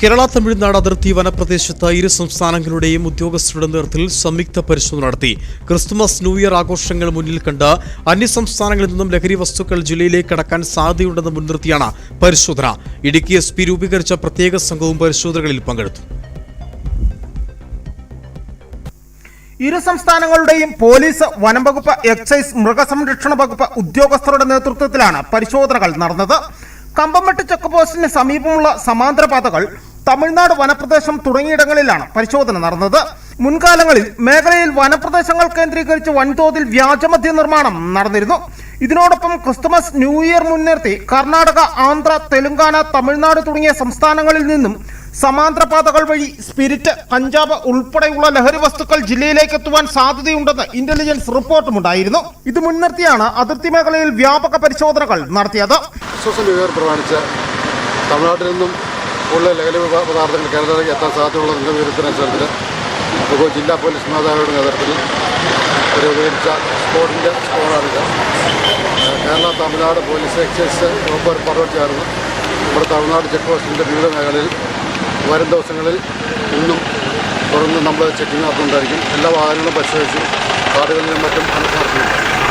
കേരള തമിഴ്നാട് അതിർത്തി വനപ്രദേശത്ത് ഇരു സംസ്ഥാനങ്ങളുടെയും ഉദ്യോഗസ്ഥരുടെ നേതൃത്വത്തിൽ സംയുക്ത പരിശോധന നടത്തി. ക്രിസ്തുമസ് ന്യൂ ഇയർ ആഘോഷങ്ങൾ മുന്നിൽ കണ്ട് അന്യസംസ്ഥാനങ്ങളിൽ നിന്നും ലഹരി വസ്തുക്കൾ ജില്ലയിലേക്ക് കടക്കാൻ സാധ്യതയുണ്ടെന്ന് മുൻനിർത്തിയാണ് പരിശോധന. ഇടുക്കി എസ് പി രൂപീകരിച്ച പ്രത്യേക സംഘവും പരിശോധനകളിൽ പങ്കെടുത്തു. ഇരു സംസ്ഥാനങ്ങളുടെയും പോലീസ് വനം വകുപ്പ് എക്സൈസ് മൃഗസംരക്ഷണ വകുപ്പ് ഉദ്യോഗസ്ഥരുടെ നേതൃത്വത്തിലാണ് പരിശോധനകൾ നടന്നത്. കമ്പംമെട്ട് ചെക്ക് പോസ്റ്റിന് സമീപമുള്ള സമാന്തര പാതകൾ തമിഴ്നാട് വനപ്രദേശം തുടങ്ങിയിടങ്ങളിലാണ് പരിശോധന നടന്നത്. മുൻകാലങ്ങളിൽ മേഖലയിൽ വനപ്രദേശങ്ങൾ കേന്ദ്രീകരിച്ച് വൻതോതിൽ വ്യാജമദ്യ നിർമ്മാണം നടന്നിരുന്നു. ഇതിനോടൊപ്പം ക്രിസ്തുമസ് ന്യൂ ഇയർ മുൻനിർത്തി കർണാടക ആന്ധ്ര തെലുങ്കാന തമിഴ്നാട് തുടങ്ങിയ സംസ്ഥാനങ്ങളിൽ നിന്നും സമാന്തര പാതകൾ വഴി സ്പിരിറ്റ് കഞ്ചാവ് ഉൾപ്പെടെയുള്ള ലഹരി വസ്തുക്കൾ ജില്ലയിലേക്ക് എത്തുവാൻ സാധ്യതയുണ്ടെന്ന് ഇന്റലിജൻസ് റിപ്പോർട്ടും ഉണ്ടായിരുന്നു. ഇത് മുൻനിർത്തിയാണ് അതിർത്തി മേഖലയിൽ വ്യാപക പരിശോധനകൾ നടത്തിയത്. തമിഴ്നാട്ടിൽ നിന്നും കൂടുതൽ ലഹരി പദാ- പദാർത്ഥങ്ങൾ കേരളത്തിലേക്ക് എത്താൻ സാധ്യതയുള്ള എന്ന വിവരത്തിനനുസരിച്ച് ഇപ്പോൾ ജില്ലാ പോലീസ് മേധാവിയുടെ നേതൃത്വത്തിൽ രൂപീകരിച്ച സ്ക്വാഡിന്റെ സ്ക്വാഡാണിത് ഏഹ് കേരള തമിഴ്നാട് പോലീസ് എക്സൈസ് വകുപ്പ് പർവം ചേർന്ന് നമ്മുടെ തമിഴ്നാട് ചെക്ക് പോസ്റ്റിന്റെ വിവിധ മേഖലയിൽ വരും ദിവസങ്ങളിൽ ഇന്നും തുടർന്ന് നമ്മൾ ചെക്കിംഗ് നടത്തുന്നുണ്ടായിരിക്കും എല്ലാ വാഹനങ്ങളും പരിശോധിച്ച് കാടുകളിലും മറ്റും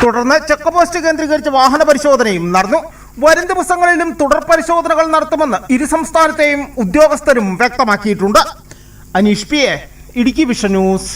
തുടർന്ന് ചെക്ക് പോസ്റ്റ് കേന്ദ്രീകരിച്ച് വാഹന പരിശോധനയും നടന്നു. വരും ദിവസങ്ങളിലും തുടർ പരിശോധനകൾ നടത്തുമെന്ന് ഇരു സംസ്ഥാനത്തെയും ഉദ്യോഗസ്ഥരും വ്യക്തമാക്കിയിട്ടുണ്ട്. Aneesh P A Idukki vision news.